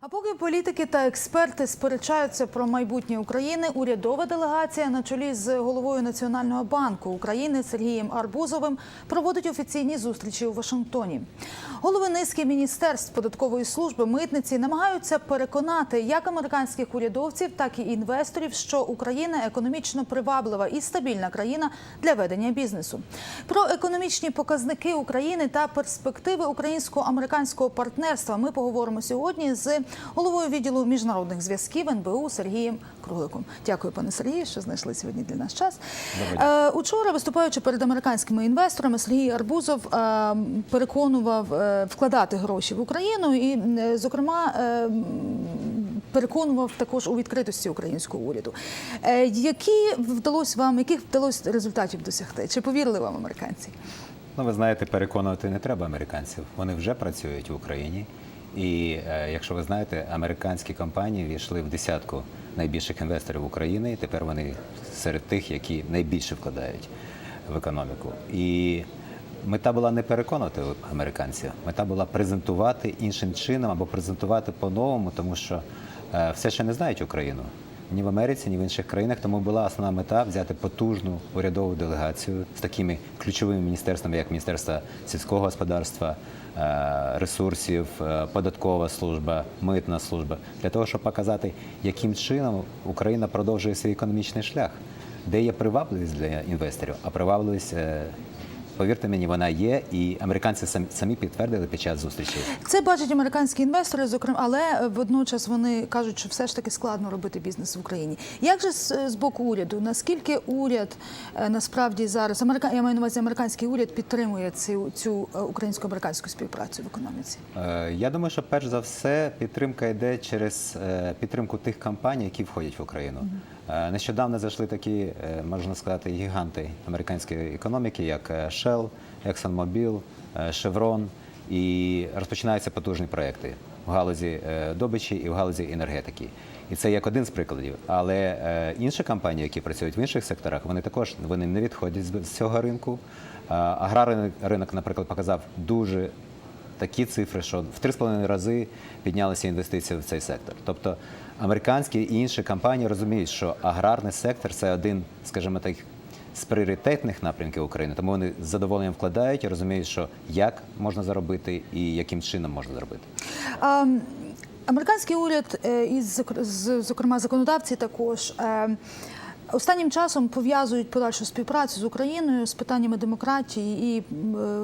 А поки політики та експерти сперечаються про майбутнє України, урядова делегація на чолі з головою Національного банку України Сергієм Арбузовим проводить офіційні зустрічі у Вашингтоні. Голови низки міністерств податкової служби митниці намагаються переконати як американських урядовців, так і інвесторів, що Україна економічно приваблива і стабільна країна для ведення бізнесу. Про економічні показники України та перспективи українсько-американського партнерства ми поговоримо сьогодні з головою відділу міжнародних зв'язків НБУ Сергієм Кругликом. Дякую, пане Сергію, що знайшли сьогодні для нас час. Е, Учора, виступаючи перед американськими інвесторами, Сергій Арбузов е, переконував е, вкладати гроші в Україну і, е, зокрема, е, переконував також у відкритості українського уряду. Е, Які вдалося вам, яких вдалося результатів досягти? Чи повірили вам американці? Ну, ви знаєте, переконувати не треба американців. Вони вже працюють в Україні. І е, якщо ви знаєте, американські компанії війшли в десятку найбільших інвесторів України, і тепер вони серед тих, які найбільше вкладають в економіку. І мета була не переконати американців, мета була презентувати іншим чином або презентувати по-новому, тому що е, все ще не знають Україну. Ні в Америці, ні в інших країнах. Тому була основна мета взяти потужну урядову делегацію з такими ключовими міністерствами, як Міністерство сільського господарства, е, ресурсів, е, податкова служба, митна служба, для того, щоб показати, яким чином Україна продовжує свій економічний шлях, де є привабливість для інвесторів, а привабливість. Повірте мені, вона є, і американці самі, підтвердили під час зустрічі. Це бачать американські інвестори, зокрема, але водночас вони кажуть, що все ж таки складно робити бізнес в Україні. Як же з, боку уряду? Наскільки уряд е, насправді зараз америка... я маю на увазі американський уряд підтримує цю цю е, українсько-американську співпрацю в економіці? Е, Я думаю, що перш за все підтримка йде через підтримку тих компаній, які входять в Україну. Е, Нещодавно зайшли такі, е, можна сказати, гіганти американської економіки, як е, Shell, ExxonMobil, Chevron, і розпочинаються потужні проекти в галузі добичі і в галузі енергетики. І це як один з прикладів. Але інші компанії, які працюють в інших секторах, вони також вони не відходять з цього ринку. Аграрний ринок, наприклад, показав дуже такі цифри, що в 3,5 рази піднялися інвестиції в цей сектор. Тобто американські і інші компанії розуміють, що аграрний сектор це один, скажімо так, з пріоритетних напрямків України, тому вони з задоволенням вкладають і розуміють, що як можна заробити і яким чином можна заробити. А, Американський уряд е, і зокрема законодавці також. Останнім часом пов'язують подальшу співпрацю з Україною з питаннями демократії і е,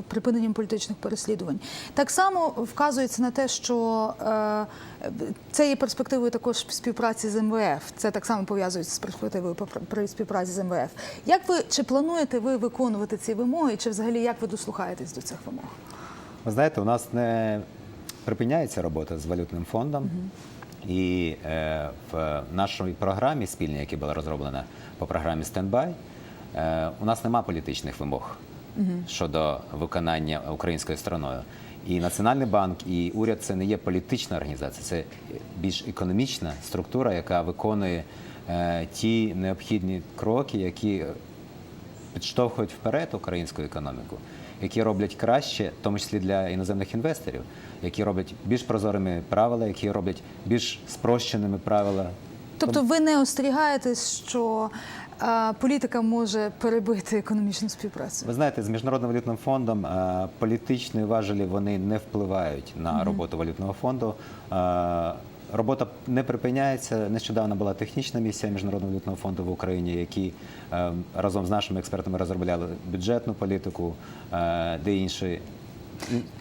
припиненням політичних переслідувань. Так само вказується на те, що е, це є перспективою також співпраці з МВФ. Це так само пов'язується з перспективою співпраці з МВФ. Як ви чи плануєте ви виконувати ці вимоги, чи взагалі як ви дослухаєтесь до цих вимог? Ви знаєте, у нас не припиняється робота з валютним фондом. І е, в нашій програмі спільній, яка була розроблена по програмі Стендбай, е, у нас нема політичних вимог щодо виконання українською стороною. І Національний банк, і уряд це не є політична організація, це більш економічна структура, яка виконує е, ті необхідні кроки, які підштовхують вперед українську економіку, які роблять краще, в тому числі для іноземних інвесторів, які роблять більш прозорими правила, які роблять більш спрощеними правила. Тобто ви не остерігаєтесь, що е, політика може перебити економічну співпрацю? Ви знаєте, з міжнародним валютним фондом е, політичні важелі вони не впливають на роботу валютного фонду. Е, Робота не припиняється. Нещодавно була технічна місія міжнародного валютного фонду в Україні, які е, разом з нашими експертами розробляли бюджетну політику, е, де інші.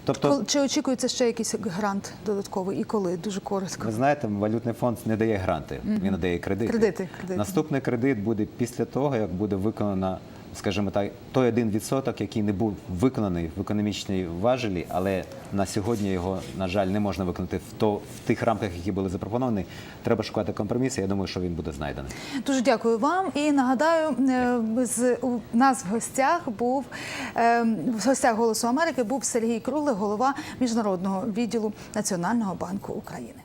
Тобто, Чи очікується ще якийсь грант додатковий і коли? Дуже коротко. Ви знаєте, валютний фонд не дає гранти, він надає кредити. Кредити, кредити. Наступний кредит буде після того, як буде виконана, скажімо так, той один відсоток, який не був виконаний в економічній важелі, але на сьогодні його, на жаль, не можна виконати в то в тих рамках, які були запропоновані. Треба шукати компроміс. Я думаю, що він буде знайдений. Дуже дякую вам. І нагадаю, е, з у нас в гостях був е, в гостях Голосу Америки був Сергій Круглик, голова міжнародного відділу Національного банку України.